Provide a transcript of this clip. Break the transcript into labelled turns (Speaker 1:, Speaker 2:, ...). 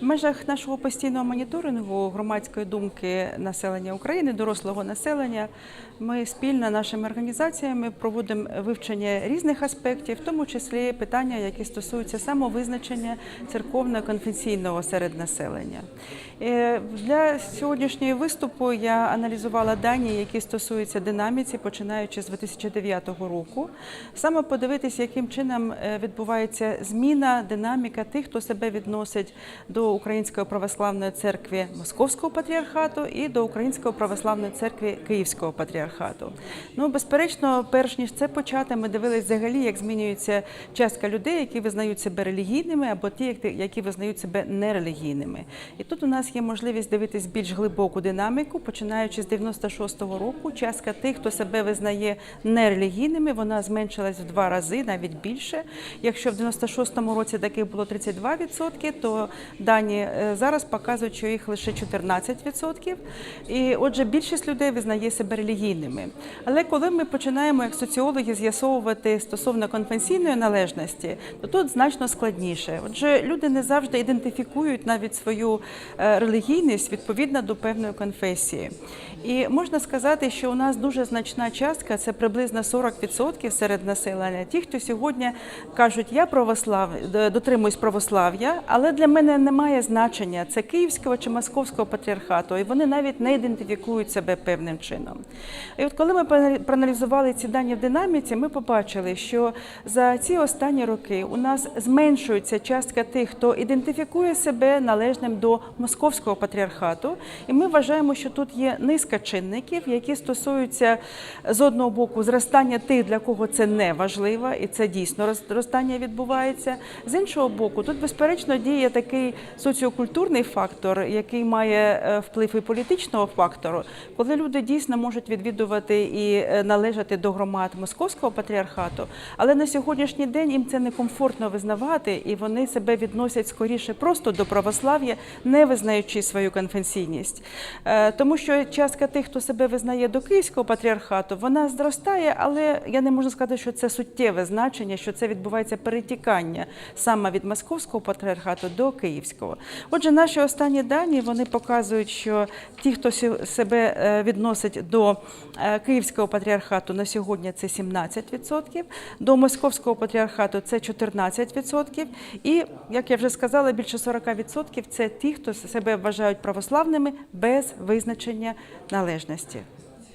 Speaker 1: В межах нашого постійного моніторингу громадської думки населення України, дорослого населення, ми спільно нашими організаціями проводимо вивчення різних аспектів, в тому числі питання, які стосуються самовизначення церковно-конфесійного серед населення. Е, Для сьогоднішнього виступу я аналізувала дані, які стосуються динаміці, починаючи з 2009 року. Саме подивитися, яким чином е, відбувається зміна, динаміка тих, хто себе відносить до Української православної церкви Московського патріархату і до Української православної церкви Київського патріархату. Ну, безперечно, перш ніж це почати, ми дивилися взагалі, як змінюється частка людей, які визнають себе релігійними, або ті, які- визнають себе нерелігійними. І тут у нас є можливість дивитись більш глибоку динаміку, починаючи з 96-го року. Частка тих, хто себе визнає нерелігійними, вона зменшилась в два рази, навіть більше. Якщо в 96-му році таких було 32%, то дані е, зараз показують, що їх лише 14%. І отже, більшість людей визнає себе релігійними. Але коли ми починаємо як соціологи з'ясовувати стосовно конфесійної належності, то тут значно складніше. Отже, люди не завжди ідентифікують навіть свою е, релігійність відповідно до певної конфесії. І можна сказати, що у нас дуже значна частка, це приблизно 40% серед населення. Ті, хто сьогодні кажуть, я православ, дотримуюсь православ'я, але для мене немає значення це київського чи московського патріархату, і вони навіть не ідентифікують себе певним чином. І от коли ми проаналізували ці дані в динаміці, ми побачили, що за ці останні роки у нас зменшується частка тих, хто ідентифікує себе належним до московського патріархату. І ми вважаємо, що тут є низка чинників, які стосуються з одного боку зростання тих, для кого це не важливо, і це дійсно зростання відбувається. З іншого боку, тут безперечно діє такий соціокультурний фактор, який має е, вплив і політичного фактору, коли люди дійсно можуть відвідувати і е, належати до громад московського патріархату, але на сьогоднішній день їм це некомфортно визнавати, і вони себе відносять скоріше просто до православ'я, не визнаючи свою конфесійність. Е, Тому що частка тих, хто себе визнає до київського патріархату, вона зростає, але я не можу сказати, що це суттєве значення, що це відбувається перетікання саме від московського патріархату до київського. Отже, наші останні дані вони показують, що ті, хто себе е, відносить до е, київського патріархату на сьогодні, це 17%, до московського патріархату це 14%, і як я вже сказала, більше 40% це ті, хто себе вважають православними без визначення належності.